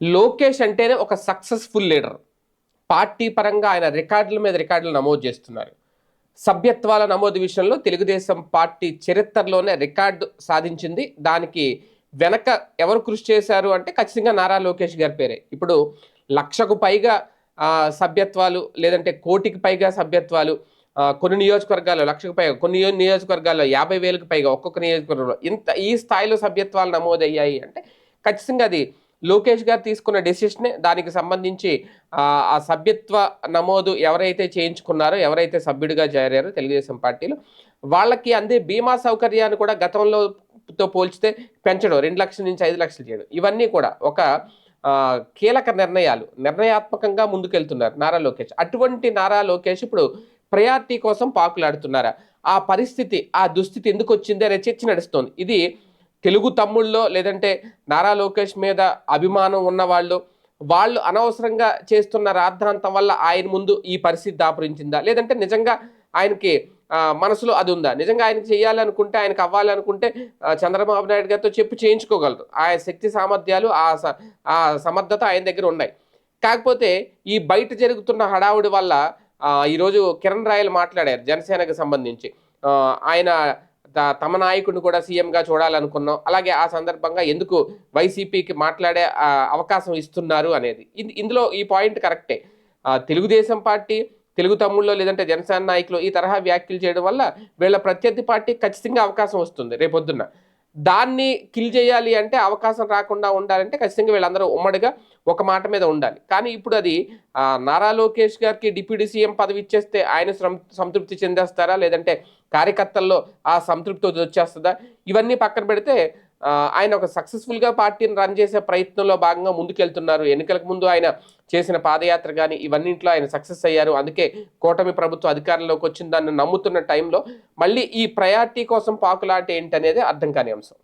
లోకేష్ అంటేనే ఒక successful leader party పరంగా ఆయన రికార్డుల మీద రికార్డులు నమోదు చేస్తున్నారు. సభ్యత్వాల నమోదు విషయంలో తెలుగుదేశం పార్టీ చరిత్రలోనే రికార్డు సాధించింది. దానికి వెనక ఎవరు కృషి చేశారు అంటే ఖచ్చితంగా నారా లోకేష్ గారి పేరే. ఇప్పుడు లక్షకు పైగా సభ్యత్వాలు లేదంటే కోటికి పైగా సభ్యత్వాలు కొన్ని నియోజకవర్గాల్లో లక్షకు పైగా కొన్ని నియోజకవర్గాల్లో యాభై వేలకు పైగా ఒక్కొక్క నియోజకవర్గంలో ఇంత ఈ స్థాయిలో సభ్యత్వాలు నమోదయ్యాయి అంటే ఖచ్చితంగా అది లోకేష్ గారు తీసుకున్న డెసిషనే దానికి సంబంధించి ఆ, సభ్యత్వ నమోదు ఎవరైతే చేయించుకున్నారో ఎవరైతే సభ్యుడిగా చేరారో తెలుగుదేశం పార్టీలో వాళ్ళకి అందే బీమా సౌకర్యాన్ని కూడా గతంలో తో పోల్చితే పెంచడం రెండు లక్షల నుంచి ఐదు లక్షలు చేయడం. ఇవన్నీ కూడా ఒక కీలక నిర్ణయాలు. నిర్ణయాత్మకంగా ముందుకెళ్తున్నారు నారా లోకేష్. అటువంటి నారా లోకేష్ ఇప్పుడు ప్రయారిటీ కోసం పాకులాడుతున్నారా? ఆ పరిస్థితి ఆ దుస్థితి ఎందుకు వచ్చింది అనే చర్చ నడుస్తోంది. ఇది తెలుగు తమ్ముళ్ళలో లేదంటే నారా లోకేష్ మీద అభిమానం ఉన్నవాళ్ళు వాళ్ళు అనవసరంగా చేస్తున్న రాద్ధాంతం వల్ల ఆయన ముందు ఈ పరిస్థితి దాపురించిందా? లేదంటే నిజంగా ఆయనకి మనసులో అది ఉందా? నిజంగా ఆయన చేయాలనుకుంటే ఆయనకు అవ్వాలనుకుంటే చంద్రబాబు నాయుడు గారితో చెప్పి చేయించుకోగలరు. ఆయన శక్తి సామర్థ్యాలు ఆ స- ఆ సమర్థత ఆయన దగ్గర ఉన్నాయి. కాకపోతే ఈ బయట జరుగుతున్న హడావుడి వల్ల ఈరోజు కిరణ్ రాయలు మాట్లాడారు జనసేనకు సంబంధించి. ఆయన తమ నాయకుడిని కూడా సీఎంగా చూడాలనుకున్నాం. అలాగే ఆ సందర్భంగా ఎందుకు వైసీపీకి మాట్లాడే అవకాశం ఇస్తున్నారు అనేది. ఇందులో ఈ పాయింట్ కరెక్టే. తెలుగుదేశం పార్టీ తెలుగు తమ్ముళ్ళు లేదంటే జనసేన నాయకులు ఈ తరహా వ్యాఖ్యలు చేయడం వల్ల వీళ్ళ ప్రత్యర్థి పార్టీ ఖచ్చితంగా అవకాశం వస్తుంది రేపొద్దున్న. దాన్ని కిల్ చేయాలి అంటే అవకాశం రాకుండా ఉండాలంటే ఖచ్చితంగా వీళ్ళందరూ ఉమ్మడిగా ఒక మాట మీద ఉండాలి. కానీ ఇప్పుడు అది నారా లోకేష్ గారికి డిప్యూటీ సీఎం పదవి ఇచ్చేస్తే ఆయన సం- సంతృప్తి చెందేస్తారా? లేదంటే కార్యకర్తల్లో ఆ సంతృప్తి వచ్చేస్తుందా? ఇవన్నీ పక్కన పెడితే ఆయన ఒక సక్సెస్ఫుల్గా పార్టీని రన్ చేసే ప్రయత్నంలో భాగంగా ముందుకెళ్తున్నారు. ఎన్నికలకు ముందు ఆయన చేసిన పాదయాత్ర కానీ ఇవన్నింటిలో ఆయన సక్సెస్ అయ్యారు. అందుకే కూటమి ప్రభుత్వం అధికారంలోకి వచ్చిన దాన్ని నమ్ముతున్న టైంలో మళ్ళీ ఈ ప్రయారిటీ కోసం పాకులాట ఏంటనేది అర్థం కాని అంశం.